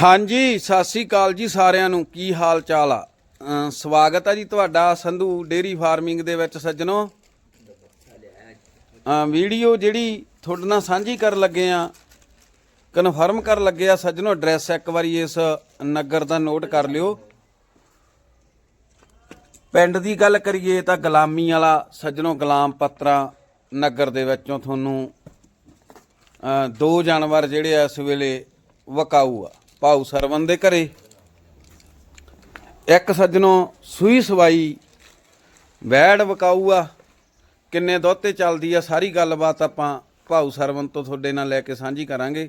ਹਾਂਜੀ, ਸਤਿ ਸ੍ਰੀ ਅਕਾਲ ਜੀ ਸਾਰਿਆਂ ਨੂੰ। ਕੀ ਹਾਲ ਚਾਲ ਆ? ਸਵਾਗਤ ਆ ਜੀ ਤੁਹਾਡਾ ਸੰਧੂ ਡੇਰੀ ਫਾਰਮਿੰਗ ਦੇ ਵਿੱਚ ਸੱਜਣੋ। ਵੀਡੀਓ ਜਿਹੜੀ ਤੁਹਾਡੇ ਨਾਲ ਸਾਂਝੀ ਕਰਨ ਲੱਗੇ ਆ ਕਨਫਰਮ ਕਰਨ ਲੱਗੇ ਆ ਸੱਜਣੋ ਐਡਰੈਸ ਇੱਕ ਵਾਰੀ ਇਸ ਨਗਰ ਦਾ ਨੋਟ ਕਰ ਲਿਓ। ਪਿੰਡ ਦੀ ਗੱਲ ਕਰੀਏ ਤਾਂ ਗੁਲਾਮੀ ਵਾਲਾ ਸੱਜਣੋ ਗੁਲਾਮ ਪੱਤਰਾ ਨਗਰ ਦੇ ਵਿੱਚੋਂ ਤੁਹਾਨੂੰ ਦੋ ਜਾਨਵਰ ਜਿਹੜੇ ਆ ਇਸ ਵੇਲੇ ਵਕਾਊ ਆ। ਭਾਊ ਸਰਵਨ ਦੇ ਘਰੇ। ਇੱਕ ਸੱਜਣੋ ਸੂਈ ਸਵਾਈ, ਵੈੜ ਵਕਾਊ ਆ ਕਿੰਨੇ ਦੁੱਧ ਤੇ ਚੱਲਦੀ ਆ, ਸਾਰੀ ਗੱਲਬਾਤ ਆਪਾਂ ਭਾਊ ਸਰਵਨ ਤੋਂ ਤੁਹਾਡੇ ਨਾਲ ਲੈ ਕੇ ਸਾਂਝੀ ਕਰਾਂਗੇ।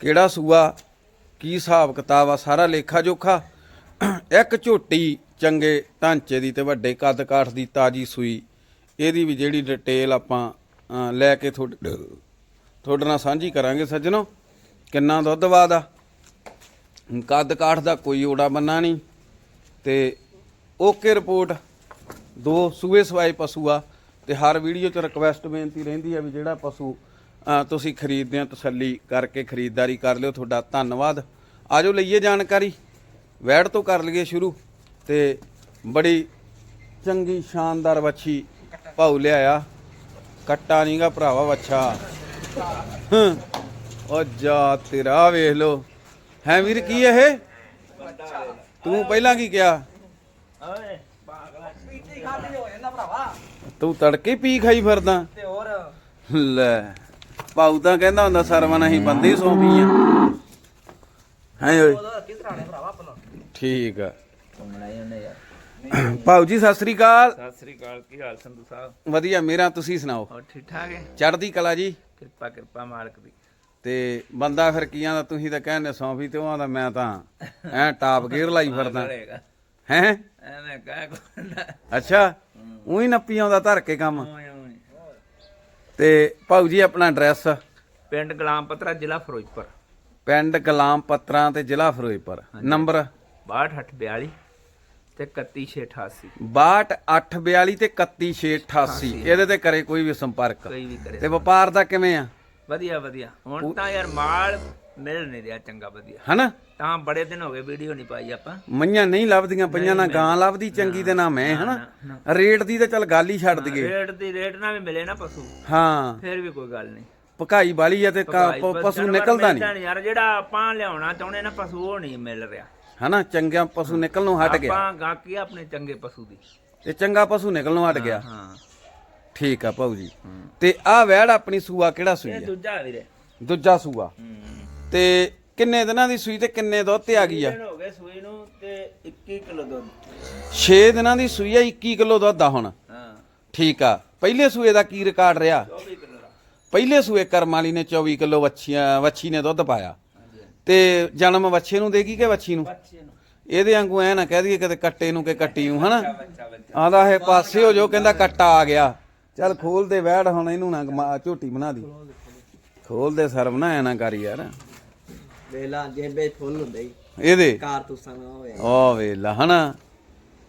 ਕਿਹੜਾ ਸੂਆ, ਕੀ ਹਿਸਾਬ ਕਿਤਾਬ ਆ, ਸਾਰਾ ਲੇਖਾ ਜੋਖਾ। ਇੱਕ ਝੋਟੀ ਚੰਗੇ ਢਾਂਚੇ ਦੀ ਤੇ ਵੱਡੇ ਕੱਦ ਕਾਠ ਦੀ ਤਾਜੀ ਸੂਈ, ਇਹਦੀ ਵੀ ਜਿਹੜੀ ਡਿਟੇਲ ਆਪਾਂ ਲੈ ਕੇ ਤੁਹਾਡੇ ਤੁਹਾਡੇ ਨਾਲ ਸਾਂਝੀ ਕਰਾਂਗੇ ਸੱਜਣੋ। ਕਿੰਨਾ ਦੁੱਧ ਬਾਦ ਆ ਕੱਦ ਕਾਠ ਦਾ ਕੋਈ ਓੜਾ ਬੰਨਾ ਨਹੀਂ ਤੇ ਓਕੇ ਰਿਪੋਰਟ, ਦੋ ਸੂਏ ਸਵਾਏ ਪਸ਼ੂ ਆ ਤੇ ਹਰ ਵੀਡੀਓ 'ਚ ਰਿਕਵੈਸਟ ਬੇਨਤੀ ਰਹਿੰਦੀ ਆ ਵੀ ਜਿਹੜਾ ਪਸ਼ੂ ਤੁਸੀਂ ਖਰੀਦਦੇ ਹੋ ਤਸੱਲੀ ਕਰਕੇ ਖਰੀਦਦਾਰੀ ਕਰ ਲਿਓ, ਤੁਹਾਡਾ ਧੰਨਵਾਦ। ਆਜੋ ਲਈਏ ਜਾਣਕਾਰੀ, ਵੈੜ ਤੋਂ ਕਰ ਲਈਏ ਸ਼ੁਰੂ ਤੇ ਬੜੀ ਚੰਗੀ ਸ਼ਾਨਦਾਰ ਵੱਛੀ ਭਾਉ ਲਿਆਇਆ। ਕੱਟਾ ਨਹੀਂਗਾ ਭਰਾਵਾ ਵੱਛਾ। ਹੰ। ਉਹ ਜਾ ਤੇਰਾ ਵੇਖ ਲੋ ਹੈ ਵੀਰ ਕੀ ਇਹ? ਤੂੰ ਪਹਿਲਾਂ ਕੀ ਕਿਹਾ? ਓਏ ਪਾਗਲਾ ਪੀਤੀ ਖਾਦੀ ਹੋ ਜਾਂਦਾ ਭਰਾਵਾ ਤੂੰ ਤੜਕੇ ਪੀ ਖਾਈ ਫਿਰਦਾ। ਤੇ ਹੋਰ ਲੈ ਭਾਉ ਤਾਂ ਕਹਿੰਦਾ ਹੁੰਦਾ ਸਰਵਨ ਅਸੀਂ ਬੰਦੇ ਸੌਂ ਪੀਆਂ ਹੈ ਓਏ? ਠੀਕ ਆ। ਭਾਉ ਜੀ ਸਤਿ ਸ੍ਰੀ ਅਕਾਲ। ਸਤਿ ਸ੍ਰੀ ਅਕਾਲ ਕੀ ਹਾਲ ਸੰਧੂ ਸਾਹਿਬ? ਵਧੀਆ ਮੇਰਾ ਤੁਸੀਂ ਸੁਣਾਓ? ਹੋਰ ਠੀਕ ਠਾਕ ਹੈ? ਚੜ੍ਹਦੀ ਕਲਾ ਜੀ? ਕਿਰਪਾ ਕਿਰਪਾ ਮਾਲਕ ਦੀ। ਤੇ ਬੰਦਾ ਫਿਰ ਕੀਆਂ ਦਾ ਤੁਸੀਂ ਤਾਂ ਕਹਿੰਦੇ ਸੌਂਫੀ ਤੇ ਉਹ ਦਾ ਮੈਂ ਤਾਂ ਐ ਟਾਪ ਗੇਅਰ ਲਾਈ ਫਿਰਦਾ। ਹੈ? ਐਵੇਂ ਕਹਿ ਕੋਨਾ ਅੱਛਾ ਉਹੀ ਨੱਪੀ ਆਉਂਦਾ ਧਰ ਕੇ ਕੰਮ। ਤੇ ਭਾਊ ਜੀ ਆਪਣਾ ਐਡਰੈਸ? ਪਿੰਡ ਗੁਲਾਮ ਪਤਰਾ ਜ਼ਿਲ੍ਹਾ ਫਿਰੋਜ਼ਪੁਰ। ਪਿੰਡ ਗੁਲਾਮ ਪੱਤਰਾਂ ਤੇ ਜ਼ਿਲ੍ਹਾ ਫਿਰੋਜ਼ਪੁਰ। ਨੰਬਰ? 6242 ਤੇ 31688 62842 ਤੇ 31688 ਇਹਦੇ ਤੇ ਕਰੇ ਕੋਈ ਵੀ ਸੰਪਰਕ। ਤੇ ਵਪਾਰ ਦਾ ਕਿਵੇਂ ਆ? ਵਧੀਆ ਵਧੀਆ। ਹੁਣ ਤਾਂ ਯਾਰ ਮਾਲ ਮਿਲ ਨਹੀਂ ਰਿਹਾ ਚੰਗਾ ਵਧੀਆ। ਹਨਾ? ਤਾਂ ਬੜੇ ਦਿਨ ਹੋ ਗਏ ਵੀਡੀਓ ਨਹੀਂ ਪਾਈ ਆਪਾਂ। ਮਈਆਂ ਨਹੀਂ ਲੱਭਦੀਆਂ ਪਈਆਂ ਨਾ ਗਾਂ ਲੱਭਦੀ ਚੰਗੀ ਤੇ ਨਾ ਮੈਂ ਹਨਾ? ਰੇਟ ਦੀ ਤਾਂ ਚੱਲ ਗੱਲ ਹੀ ਛੱਡ ਦਈਏ। ਰੇਟ ਦੀ ਰੇਟ ਨਾਲ ਵੀ ਮਿਲੇ ਨਾ ਪਸ਼ੂ। ਹਾਂ। ਫਿਰ ਵੀ ਕੋਈ ਗੱਲ ਨਹੀਂ। ਪਕਾਈ ਵਾਲੀ ਆ ਤੇ ਪਸ਼ੂ ਨਿਕਲਦਾ ਨਹੀਂ। ਯਾਰ ਜਿਹੜਾ ਆਪਾਂ ਲਿਆਉਣਾ ਚਾਹੁੰਦੇ ਨਾ ਪਸ਼ੂ ਉਹ ਨਹੀਂ ਮਿਲ ਰਿਹਾ। ਹਨਾ? ਚੰਗਿਆ ਪਸ਼ੂ ਨਿਕਲਣੋਂ ਹਟ ਗਿਆ। ਆਪਾਂ ਗਾਕੀ ਆਪਣੇ ਚੰਗੇ ਪਸ਼ੂ ਦੀ। ਤੇ ਚੰਗਾ ਪਸ਼ੂ ਨਿਕਲਣੋਂ ਹਟ ਗਿਆ। ਹਾਂ। ਠੀਕ ਆ ਭਾਊ ਜੀ। ਤੇ ਆਹ ਵੈੜ ਆਪਣੀ ਸੂਆ ਕਿਹੜਾ ਸੂਈ ਇਹ ਆ? ਦੂਜਾ ਵੀਰੇ। ਦੂਜਾ ਸੂਆ। ਹੂੰ ਤੇ ਕਿੰਨੇ ਦਿਨਾਂ ਦੀ ਸੂਈ ਤੇ ਕਿੰਨੇ ਦੁੱਧ ਤੇ ਆ ਗਈ ਆ? ਹੋ ਗਏ ਸੂਈ ਨੂੰ ਤੇ 21 ਕਿਲੋ ਦੁੱਧ। 6 ਦਿਨਾਂ ਦੀ ਸੂਈ ਆ 21 ਕਿਲੋ ਦੁੱਧ ਆ ਹੁਣ। ਹਾਂ। ਠੀਕ ਆ। ਪਹਿਲੇ ਸੂਏ ਦਾ ਕੀ ਰਿਕਾਰਡ ਰਿਹਾ? 24 ਕਿਲੋ ਦਾ। ਪਹਿਲੇ ਸੂਏ ਕਰਮ ਵਾਲੀ ਨੇ 24 ਕਿਲੋ ਵੱਛੀਆਂ ਵੱਛੀ ਨੇ ਦੁੱਧ ਪਾਇਆ। ਤੇ ਜਨਮ ਵੱਛੇ ਨੂੰ ਦੇਗੀ ਕਿ ਵੱਛੀ ਨੂੰ? ਬੱਚੇ ਨੂੰ। ਇਹਦੇ ਵਾਂਗੂ ਐ ਨਾ ਕਹਿ ਦਈਏ ਕਿਤੇ ਕੱਟੇ ਨੂੰ ਕਿ ਕੱਟੀ ਨੂੰ ਹਨਾ? ਬੱਚਾ ਬੱਚਾ ਆਂਦਾ ਇਹ ਪਾਸੇ ਹੋ ਜੋ ਕਹਿੰਦਾ ਕੱਟਾ ਆ ਗਿਆ। ਚੱਲ ਖੋਲ ਦੇ ਵੈੜ ਹੁਣ ਇਹਨੂੰ ਨਾ ਗਮਾ- ਝੋਟੀ ਬਣਾ ਦੀ। ਖੋਲ ਦੇ ਸਰ ਬਣਾ ਐ ਨਾ ਕਰ ਯਾਰ। ਵੇਲਾ ਜੇਬੇ ਫੁੱਲ ਹੁੰਦੇ ਹੀ। ਇਹਦੇ? ਕਾਰਤੂਸਾਂ ਨਾ ਹੋਵੇ ਓ ਵੇਲਾ ਹਨਾ?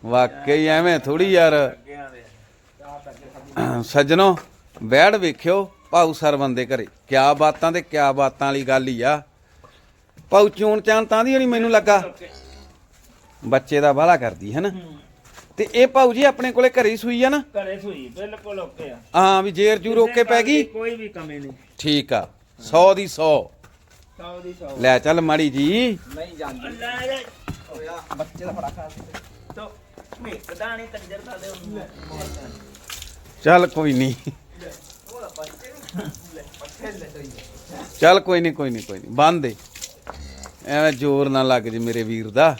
ਵਾਕਈ ਐਵੇਂ ਥੋੜੀ ਯਾਰ। ਸੱਜਣੋ ਵੈੜ ਵੇਖਿਓ ਭਾਊ ਸਰਵਨ ਦੇ ਘਰੇ। ਕਿਆ ਬਾਤਾਂ ਤੇ ਕਿਆ ਬਾਤਾਂ ਵਾਲੀ ਗੱਲ ਹੀ ਆ। ਭਾਊ ਚੂਣ ਚਾਣ ਤਾਂ ਦੀ ਨਹੀਂ ਮੈਨੂੰ ਲੱਗਾ? ਬੱਚੇ ਦਾ ਬਾਲਾ ਕਰਦੀ ਹੈ ਨਾ ਤੇ ਇਹ ਭਾਊ ਜੀ ਆਪਣੇ ਕੋਲੇ ਘਰੇ ਹੀ ਸੂਈ ਆ ਨਾ? ਘਰੇ ਸੂਈ ਬਿਲਕੁਲ ਓਕੇ ਆ। ਹਾਂ ਵੀ ਜੇਰ ਜੂਰ ਓਕੇ ਪੈ ਗਈ? ਕੋਈ ਵੀ ਕਮੀ ਨਹੀਂ। ਠੀਕ ਆ 100 ਦੀ 100 ਸੌ ਦੀ ਸੌ। ਲੈ ਚੱਲ ਮਾੜੀ ਜੀ। ਨਹੀਂ ਜਾਂਦੀ। ਲੈ ਲੈ ਹੋਇਆ ਬੱਚੇ ਦਾ ਬੜਾ ਖਾਸ ਤੋ ਮੇਕਦਾ ਨਹੀਂ ਕੰਜਰ ਦਾ ਦੇ ਉਹਨੂੰ। ਚੱਲ ਕੋਈ ਨਹੀਂ। ਚੱਲ ਕੋਈ ਨਹੀਂ ਕੋਈ ਨਹੀਂ ਕੋਈ ਨਹੀਂ। ਬੰਦ ਦੇ। ਐਵੇਂ ਜ਼ੋਰ ਨਾ ਲੱਗ ਜੇ ਮੇਰੇ ਵੀਰ ਦਾ।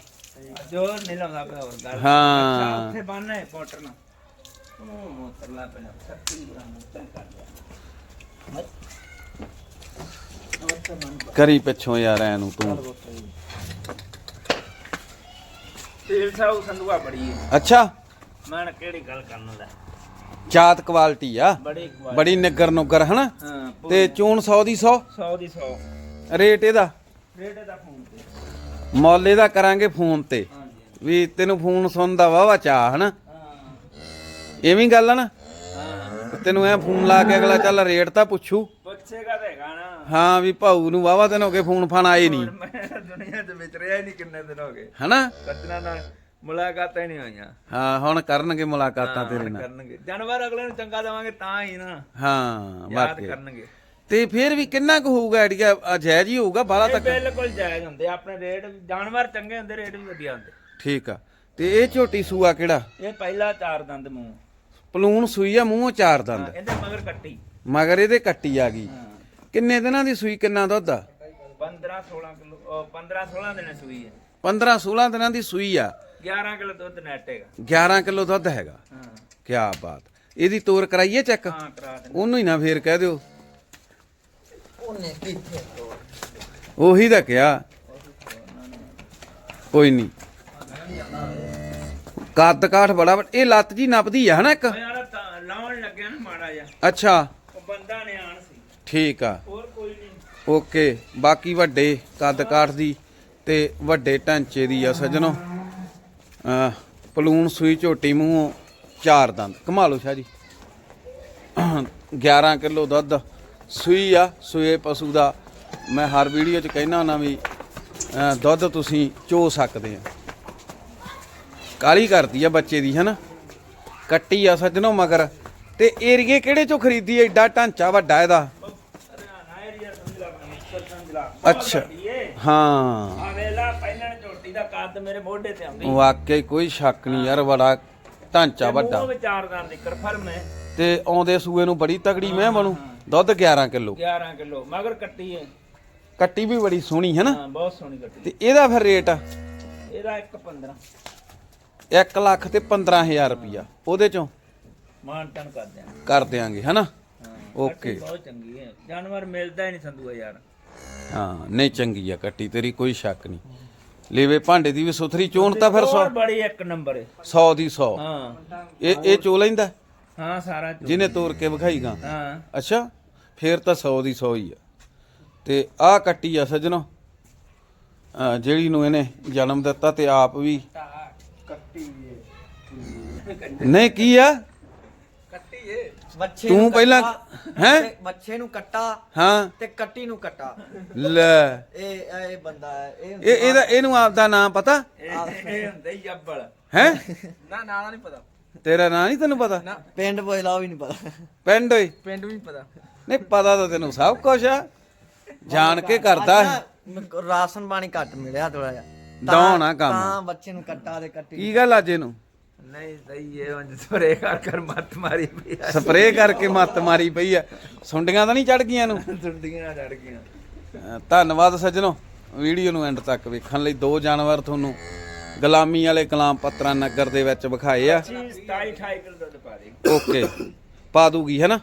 ਜੋਰ ਨਹੀਂ ਲਾਉਂਦਾ ਪਿਆ ਹੋਰ ਗੱਲ। ਹਾਂ। ਉੱਥੇ ਬੰਨਣਾ ਹੈ ਪੋਟਰ ਨਾਲ ਉਹ ਮੋਤਰ ਲਾ ਪੈਣਾ 36 ਗ੍ਰਾਮ ਮੋਤਰ ਕਰ ਲਿਆ। ਕਰੀ ਪਿੱਛੋਂ ਯਾਰ ਐਨੂੰ ਤੂੰ। ਤੇਲ ਸਾਉ ਸੰਧੂਆ ਬੜੀ ਹੈ ਅੱਛਾ। ਮੈਂ ਕਿਹੜੀ ਗੱਲ ਕਰਨ ਦਾ? ਚਾਤ ਕੁਆਲਿਟੀ ਆ। ਬੜੀ ਨਿੱਗਰ ਨੁੱਗਰ ਹਨਾ? ਤੇ ਚੂਣ 100 ਦੀ 100 100 ਦੀ 100 ਰੇਟ ਇਹਦਾ? ਰੇਟ ਦਾ ਫੋਨ ਮੁੱਲ ਇਹਦਾ ਕਰਾਂਗੇ ਫੋਨ ਤੇ। ਵੀ ਤੈਨੂੰ ਫੋਨ ਸੁਣਦਾ ਵਾਵਾ ਚਾ ਹਨਾ? ਐਵੇਂ ਗੱਲ ਆ ਨਾ? ਤੈਨੂੰ ਐ ਫੋਨ ਲਾ ਕੇ ਅਗਲਾ ਚੱਲ ਰੇਟ ਤਾਂ ਪੁੱਛੂ। ਪੁੱਛੇਗਾ ਤਾਂ ਹੈਗਾ ਨਾ। ਹਾਂ ਵੀ ਭਾਊ ਨੂੰ ਵਾਵਾ ਦਿਨ ਹੋ ਗਏ ਫੋਨ ਫਾਨ ਆਏ ਨਹੀਂ। ਮੈਂ ਦੁਨੀਆ 'ਚ ਵਿਚਰਿਆ ਹੀ ਨਹੀਂ ਕਿੰਨੇ ਦਿਨ ਹੋ ਗਏ। ਹਨਾ? ਸੱਜਣਾ ਨਾਲ ਮੁਲਾਕਾਤਾਂ ਹੀ ਨਹੀਂ ਹੋਈਆਂ। ਹਾਂ ਹੁਣ ਕਰਨਗੇ ਮੁਲਾਕਾਤਾਂ ਤੇਰੇ ਨਾਲ। ਕਰਨਗੇ। ਜਾਨਵਰ ਅਗਲੇ ਨੂੰ ਚੰਗਾ ਦੇਵਾਂਗੇ ਤਾਂ ਹੀ ਨਾ। ਹਾਂ ਯਾਦ ਕਰਨਗੇ। ਤੇ ਫਿਰ ਵੀ ਕਿੰਨਾ ਕੁ ਹੋਊਗਾ ਆਈਡੀਆ? ਅਜੈਜ ਹੀ ਹੋਊਗਾ ਬਾਲਾ ਇਹ ਤੱਕ। ਬਿਲਕੁਲ ਜਾਇਜ਼ ਹੁੰਦੇ ਆਪਣੇ ਰੇਟ ਜਾਨਵਰ ਚੰਗੇ ਹੁੰਦੇ ਰੇਟ ਵੀ ਵਧੀਆ ਹੁੰਦੇ। ਠੀਕ ਆ। ਤੇ ਇਹ ਝੋਟੀ ਸੂਆ ਕਿਹੜਾ? ਇਹ ਪਹਿਲਾ ਚਾਰ ਦੰਦ ਮੂੰਹ। ਪਲੂਣ ਸੂਈ ਆ ਮੂੰਹੋਂ ਚਾਰ ਦੰਦ। ਇਹਦੇ ਮਗਰ ਕੱਟੀ। ਮਗਰ ਇਹਦੇ ਕੱਟੀ ਆ ਗਈ। ਕਿੰਨੇ ਦਿਨਾਂ ਦੀ ਸੂਈ ਕਿੰਨਾ ਦੁੱਧ ਆ? 15 16 ਕਿਲੋ 15 16 ਦਿਨ ਸੂਈ ਹੈ 15 16 ਦਿਨਾਂ ਦੀ ਸੂਈ ਆ। 11 ਕਿਲੋ ਦੁੱਧ ਨੈਟ ਹੈਗਾ। 11 ਕਿਲੋ ਦੁੱਧ ਹੈਗਾ। ਹਾਂ। ਕੀ ਬਾਤ। ਇਹਦੀ ਤੋਰ ਕਰਾਈਏ ਚੈੱਕ? ਹਾਂ ਕਰਾ ਦੇ ਉਹਨੂੰ ਹੀ ਨਾ ਫੇਰ ਕਹਿ ਦਿਓ। ਉਹਨੇ ਕਿੱਥੇ ਉਹੀ ਤਾਂ ਕਿਹਾ। ਕੋਈ ਨਹੀਂ ਕੱਦ ਕਾਠ ਬੜਾ ਇਹ ਲੱਤ ਜੀ ਨੱਪਦੀ ਆ ਹਨਾ ਇੱਕ? ਯਾਰ ਲਾਉਣ ਲੱਗਿਆ ਨਾ ਮਾੜਾ ਜਿਹਾ। ਅੱਛਾ। ਉਹ ਬੰਦਾ ਨੇ ਆਣ ਸੀ। ਠੀਕ ਆ। ਹੋਰ ਕੋਈ ਨਹੀਂ ਓਕੇ ਬਾਕੀ ਵੱਡੇ ਕੱਦ ਕਾਠ ਦੀ ਤੇ ਵੱਡੇ ਢਾਂਚੇ ਦੀ ਆ ਸੱਜਣੋ। ਪਲੂਣ ਸੂਈ ਝੋਟੀ ਮੂੰਹੋਂ ਚਾਰ ਦੰਦ। ਕਮਾ ਲਓ ਸ਼ਾਹ ਜੀ। 11 ਕਿਲੋ ਦੁੱਧ। ਸੂਈ ਆ ਸੂਏ ਪਸ਼ੂ ਦਾ। ਮੈਂ ਹਰ ਵੀਡੀਓ 'ਚ ਕਹਿਣਾ ਹੁੰਦਾ ਵੀ ਦੁੱਧ ਤੁਸੀਂ ਚੋ ਸਕਦੇ ਆ। ਕਾਲੀ ਕਰਦੀ ਆ ਬੱਚੇ ਦੀ ਹਨਾ? ਕੱਟੀ ਆ ਸੱਜਣੋ ਮਗਰ। ਤੇ ਏਰੀਏ ਕਿਹੜੇ ਚੋਂ ਖਰੀਦੀ ਐਡਾ ਢਾਂਚਾ ਵੱਡਾ ਇਹਦਾ। ਅੱਛਾ। ਹਾਂ। ਵੇਲਾ ਪਹਿਲਾਂ ਝੋਟੀ ਦਾ ਕੱਦ ਮੇਰੇ ਮੋਢੇ ਤੇ ਆਉਂਦੀ ਵਾਕਈ ਕੋਈ ਸ਼ੱਕ ਨਹੀਂ ਯਾਰ ਬੜਾ ਢਾਂਚਾ ਵੱਡਾ। ਉਹ ਵਿਚਾਰਦਾਰ ਦੀ ਕਰਫਰਮ ਹੈ ਤੇ ਆਉਂਦੇ ਸੂਏ ਨੂੰ ਬੜੀ ਤਗੜੀ ਮੈਂ ਬਣੂ। ਦੁੱਧ 11 ਕਿਲੋ। 11 ਕਿਲੋ ਮਗਰ ਕੱਟੀ ਹੈ। ਕੱਟੀ ਵੀ ਬੜੀ ਸੋਹਣੀ ਹੈ ਨਾ? ਹਾਂ ਬਹੁਤ ਸੋਹਣੀ ਕੱਟੀ। ਤੇ ਇਹਦਾ ਫਿਰ ਰੇਟ? ਇਹਦਾ 1.15 1 ਲੱਖ ਤੇ 15000 ਰੁਪਿਆ ਉਹਦੇ ਚੋਂ ਮਾਨ ਟਨ ਕਰ ਦਿਆਂ ਕਰ ਦਿਆਂਗੇ ਹਨਾ ਓਕੇ। ਬਹੁਤ ਚੰਗੀ ਹੈ। ਜਾਨਵਰ ਮਿਲਦਾ ਹੀ ਨਹੀਂ ਸੰਧੂਆ ਯਾਰ। ਹਾਂ ਨਹੀਂ ਚੰਗੀ ਆ ਕੱਟੀ ਤੇਰੀ ਕੋਈ ਸ਼ੱਕ ਨਹੀਂ। ਲੇਵੇ ਭਾਂਡੇ ਦੀ ਵੀ ਸੁਥਰੀ ਚੋਣ ਤਾਂ ਫਿਰ 100 ਹੋਰ ਬੜੀ ਇੱਕ ਨੰਬਰ ਹੈ। 100 ਦੀ 100 ਹਾਂ। ਇਹ ਇਹ ਚੋ ਲੈਂਦਾ? ਹਾਂ ਸਾਰਾ ਜਿਹਨੇ ਤੋੜ ਕੇ ਵਿਖਾਈਗਾ। ਹਾਂ। ਅੱਛਾ ਫੇਰ ਤਾਂ 100 ਦੀ 100 ਹੀ ਆ। ਤੇ ਆਹ ਕੱਟੀ ਆ ਸੱਜਣੋ। ਅਹ ਜਿਹੜੀ ਨੂੰ ਇਹਨੇ ਜਨਮ ਦਿੱਤਾ ਤੇ ਆਪ ਵੀ। ਕੱਟੀ ਨਹੀਂ ਕੀ ਆ? ਕੱਟੀ ਏ। ਬੱਚੇ ਤੂੰ ਪਹਿਲਾਂ- ਕੱਟਾ, ਹੈਂ? ਬੱਚੇ ਨੂੰ ਕੱਟਾ ਹਾਂ। ਤੇ ਕੱਟੀ ਨੂੰ ਕੱਟਾ। ਲੈ। ਇਹ ਇਹ ਬੰਦਾ ਹੈ ਇਹ ਇਹ ਇਹਦਾ ਇਹਨੂੰ ਆਪ ਦਾ ਨਾਮ ਪਤਾ? ਇਹ ਇਹ ਹੁੰਦੇ ਹੀ ਅੱਬਲ ਹੈ? ਨਾ ਨਾ ਨਹੀਂ ਪਤਾ। ਤੇਰਾ ਨਾਂ ਨਹੀਂ ਤੈਨੂੰ ਪਤਾ? ਪਿੰਡ ਬੋਇਲਾ ਵੀ ਨਹੀਂ ਪਤਾ। ਪਿੰਡ ਓਏ। ਪਿੰਡ ਵੀ ਨਹੀਂ ਪਤਾ। ਨਹੀਂ ਪਤਾ ਤਾਂ ਤੈਨੂੰ ਸਭ ਕੁਝ ਆ। ਜਾਣ ਕੇ ਕਰਦਾ। ਹੈ ਰਾਸ਼ਨ ਪਾਣੀ ਘੱਟ ਮਿਲਿਆ ਥੋੜਾ ਜਿਹਾ। ਤਾਂ- ਡਾਊਨ ਆ ਕੰਮ। ਤਾਂ ਬੱਚੇ ਨੂੰ ਕੱਟਾ ਤੇ ਕੱਟੀ। ਕੀ ਗੱਲ ਅੱਜ ਇਹਨੂੰ? ਨਹੀਂ ਸਹੀ ਹੈ ਉਂਝ ਸਪਰੇ ਕਰ ਕਰ ਮੱਤ ਮਾਰੀ ਪਈ ਆ। ਸਪਰੇਅ ਕਰਕੇ ਮੱਤ ਮਾਰੀ ਪਈ ਆ। ਸੁੰਡੀਆਂ ਤਾਂ ਨਹੀਂ ਚੜ ਗਈਆਂ ਨੂੰ ਸੁੰਡੀਆਂ ਚੜ ਗਈਆਂ। ਅਹ ਧੰਨਵਾਦ ਸੱਜਣੋ। ਵੀਡੀਓ ਨੂੰ ਐਂਡ ਤੱਕ ਵੇਖਣ ਲਈ ਦੋ ਜਾਨਵਰ ਤੁਹਾਨੂੰ ਗੁਲਾਮੀ ਵਾਲੇ ਕਲਾਮ ਪੱਤਰਾ ਨਗਰ ਦੇ ਵਿੱਚ ਵਿਖਾਏ ਆ। 27 28 ਕਿਲੋ ਦੁੱਧ ਪਾ ਦੇ। ਓਕੇ। ਪਾ ਦੂਗੀ ਹੈ ਨਾ?